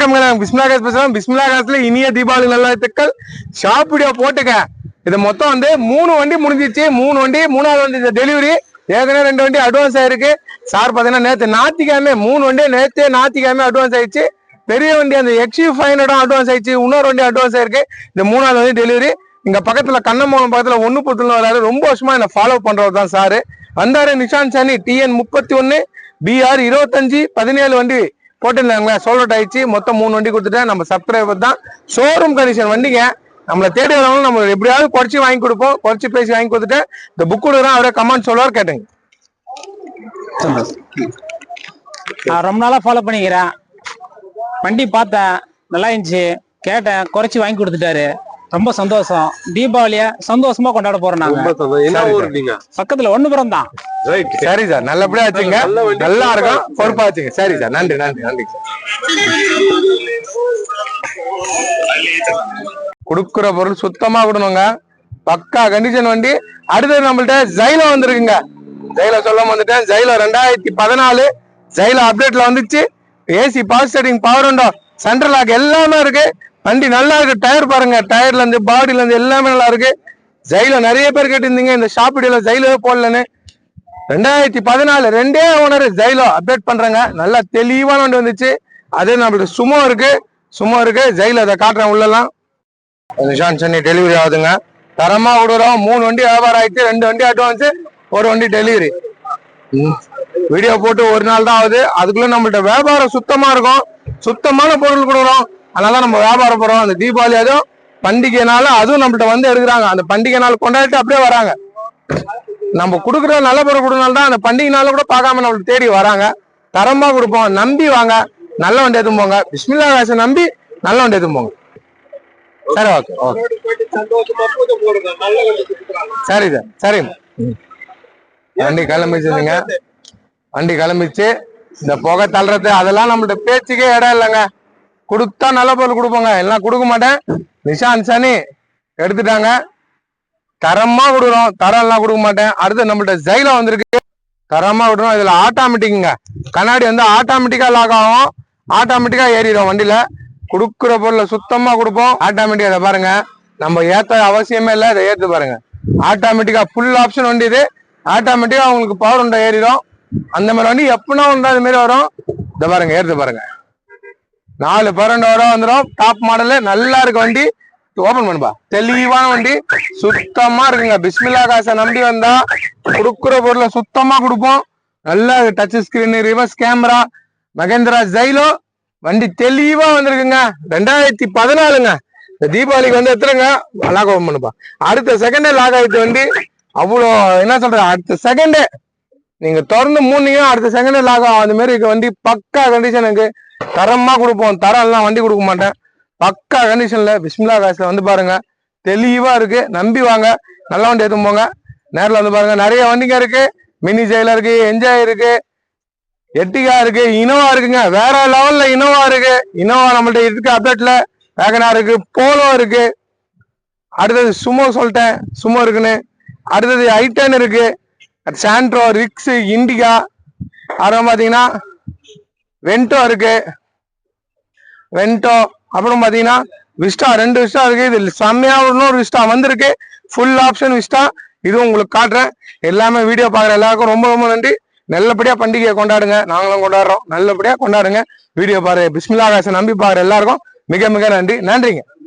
வணக்கம் பிஸ்மிலா காசு பேசுறோம். பிஸ்மிலா காசுல இனிய தீபாவளி நல்வாழ்த்துக்கள். ஷாப் வீடியோ போட்டுக்க. இது மொத்தம் வந்து மூணு வண்டி முடிஞ்சிச்சு. மூணு வண்டி மூணாவது வண்டி டெலிவரி ஏற்கனவே ரெண்டு வண்டி அட்வான்ஸ் ஆயிருக்கு. சார் பார்த்தீங்கன்னா நேற்று ஞாத்திக்கிழமை மூணு வண்டி நேற்று ஞாத்திக்கிழமை அட்வான்ஸ் ஆயிடுச்சு. பெரிய வண்டி அந்த எக்ஸி ஃபைவ் ஹண்ட்ரடும் அட்வான்ஸ் ஆயிடுச்சு. இன்னொரு வண்டி அட்வான்ஸ் ஆயிருக்கு. இந்த மூணாவது வண்டி டெலிவரி இங்கே பக்கத்தில் கண்ணமோகம் பக்கத்தில் ஒன்று புட்டுல வராரு. ரொம்ப வருஷமா என்னை ஃபாலோ பண்ணுறது தான் சார் வந்தாரு நிஷாந்த் சானி டிஎன் முப்பத்தி ஒன்று பிஆர் இருபத்தஞ்சு பதினேழு வண்டி. போட்டிருந்தாங்களா சோல்ட் ஆயிடுச்சு. மொத்தம் மூணு வண்டி கொடுத்துட்டேன். நம்ம சப்ஸ்கிரைபர் தான். ஷோரூம் கண்டிஷன் வண்டிங்க. நம்மளை தேடி வரவங்க நம்ம எப்படியாவது குறைச்சி வாங்கி கொடுப்போம். குறைச்சி பேசி வாங்கி கொடுத்துட்டு இந்த புக் கொடுக்குறோம் அவரே கமெண்ட் சொல்லுவார் கேட்டுங்க. நான் ரொம்ப நாளா ஃபாலோ பண்ணிக்கிறேன். வண்டி பார்த்தேன். நல்லா இருந்துச்சு. கேட்டேன். குறைச்சி வாங்கி கொடுத்துட்டாரு. ரொம்ப சந்தோஷம். தீபாவளிய சந்தோஷமா கொண்டாட போறோம் நாங்க. பக்கத்துல ஒண்ணுபுரம் தான். ரைட் சரி சார் நல்லபடியா வச்சுங்க. நல்ல இருக்கும் பொறுப்பா வச்சுங்க. சரி சார் நன்றி நன்றி நன்றி கொடுக்குற பொருள் சுத்தமா கொடுணுங்க பக்கா கண்டிஷன் வண்டி. அடுத்தது நம்மள்ட்ட ஜைலோ வந்திருக்குங்க. ஜைலோ சொல்ல வந்துட்டேன். ஜைலோ ரெண்டாயிரத்தி பதினாலு. ஜைலோ அப்டேட்ல வந்துச்சு. ஏசி பவர் ஸ்டேரிங் பவர் உண்டோ சென்ட்ரல் லாக் எல்லாமே இருக்கு. வண்டி நல்லா இருக்கு. டயர் பாருங்க. டயர்ல இருந்து பாடியில இருந்து எல்லாமே நல்லா இருக்கு. ஜைலோ நிறைய பேர் கேட்டிருந்தீங்க. இந்த ஷாப் ஜைலோ போடலன்னு. ரெண்டாயிரத்தி பதினாலு ரெண்டே ஓனர் ஜைலோ அப்டேட் பண்றாங்க. நல்லா தெளிவான வண்டி வந்துச்சு. அதே நம்மளுக்கு சுமோ இருக்கு. சுமோ இருக்கு. ஜைலோ அதை காட்டுறேன் உள்ளலாம். நிஷான் சென்னை டெலிவரி ஆகுதுங்க. தரமா விடுறோம். மூணு வண்டி வியாபாரம் ஆயிடுச்சு. ரெண்டு வண்டி அட்வான்ஸ் ஒரு வண்டி டெலிவரி வீடியோ போட்டு ஒரு நாள் தான் ஆகுது. அதுக்குள்ள நம்மள்ட்ட வியாபாரம் சுத்தமா இருக்கும். சுத்தமான பொருள் கொடுக்குறோம். அதனால நம்ம வியாபாரம் போறோம். அந்த தீபாவளி அதுவும் பண்டிகைனால அதுவும் நம்மள்ட்ட வந்து எடுக்கிறாங்க. அந்த பண்டிகை நாள் கொண்டாடிட்டு அப்படியே வராங்க. நம்ம கொடுக்குற நல்ல பொருள் கொடுனால்தான் தான் அந்த பண்டிகை கூட பார்க்காம நம்மளுக்கு தேடி வராங்க. தரமாக கொடுப்போம். நம்பி வாங்க. நல்ல வண்டி எதுவும் போங்க பிஸ்மில்லா காசை நம்பி நல்ல வண்டி எதுவும் போங்க சரி ஓகே ஓகே சரி சார். சரிங்க ம். வண்டி கிளம்பிச்சுங்க வண்டி கிளம்பிச்சு இந்த புகை தள்ளுறது அதெல்லாம் நம்மள்ட்ட பேச்சுக்கே இடம் இல்லைங்க. கொடுத்தா நல்ல பொருள் கொடுப்போங்க. எல்லாம் கொடுக்க மாட்டேன். நிஷாந்த் சனி எடுத்துட்டாங்க. தரமா கொடுக்குறோம் தரம் எல்லாம் கொடுக்க மாட்டேன். அடுத்து நம்மள்ட்ட ஜைலம் வந்திருக்கு. தரமா விடுறோம். இதுல ஆட்டோமேட்டிக்குங்க கண்ணாடி வந்து ஆட்டோமேட்டிக்கா லாக் ஆகும். ஆட்டோமேட்டிக்கா ஏறிடும் வண்டியில. கொடுக்குற பொருளை சுத்தமா கொடுப்போம். ஆட்டோமேட்டிக்கா இதை பாருங்க. நம்ம ஏத்த அவசியமே இல்லை. இதை ஏத்து பாருங்க. ஆட்டோமேட்டிக்கா ஃபுல் ஆப்ஷன் வண்டி இது. ஆட்டோமேட்டிக்கா உங்களுக்கு பவர் உண்டா ஏறிடும். அந்த மாதிரி வண்டி எப்பனா உண்டா அது மாதிரி வரும். இதை பாருங்க. ஏறுது பாருங்க. நாலு பன்னெண்டு வரும் வந்துடும் டாப் மாடலு நல்லா இருக்கு வண்டி. ஓபன் பண்ணுப்பா. தெளிவான வண்டி சுத்தமா இருக்குங்க. பிஸ்மில்லா காசை நம்பி வந்தா கொடுக்குற பொருளை சுத்தமா கொடுப்போம். நல்லா touch screen reverse camera Mahindra Xylo வண்டி தெளிவா வந்திருக்குங்க. ரெண்டாயிரத்தி பதினாலுங்க. இந்த தீபாவளிக்கு வந்து எத்தனைங்க? லாக் ஓபன் பண்ணுப்பா. அடுத்த செகண்டே லாக் ஆகிட்டு வண்டி அவ்வளோ என்ன சொல்ற அடுத்த செகண்டே நீங்க திறந்து மூணையும் அடுத்த செகண்டே லாக் ஆகும். அந்த மாதிரி இருக்க வண்டி பக்கா கண்டிஷனுக்கு தரமா கொடுப்போம். தரம் எல்லாம் வண்டி கொடுக்க மாட்டேன். பக்கா கண்டிஷன்ல பிஸ்மிலா காசுல வந்து பாருங்க. தெளிவா இருக்கு. நம்பி வாங்க. நல்ல வண்டி எடுத்து போங்க. நேரில் வந்து பாருங்க. நிறைய வண்டிங்க இருக்கு. மினி ஜெயில இருக்கு. என்ஜாய் இருக்கு. எட்டிகா இருக்கு. இனோவா இருக்குங்க. வேற லெவல்ல இனோவா இருக்கு. இனோவா நம்மள்ட்ட இருக்கு அப்டேட்ல வேகனா இருக்கு. போலோ இருக்கு. அடுத்தது சுமோ சொல்லிட்டேன். சுமோ இருக்குன்னு. அடுத்தது ஐட்டன் இருக்கு. சாண்ட்ரோ ரிக்ஸ் இண்டிகா அப்புறம் பாத்தீங்கன்னா வென்டோ இருக்கு. வென்டோ அப்புறம் பாத்தீங்கன்னா விஸ்டா ரெண்டு விஸ்டா இருக்கு. இது செம்மையா இன்னொரு விஸ்டா வந்திருக்கு. ஃபுல் ஆப்ஷன் விஸ்டா இதுவும் உங்களுக்கு காட்டுறேன். எல்லாமே வீடியோ பாக்குற எல்லாருக்கும் ரொம்ப ரொம்ப நன்றி. நல்லபடியா பண்டிகையை கொண்டாடுங்க. நாங்களும் கொண்டாடுறோம். நல்லபடியா கொண்டாடுங்க. வீடியோ பாரு பிஸ்மில்லா காசை நம்பி பாக்குற எல்லாருக்கும் மிக மிக நன்றி. நன்றிங்க.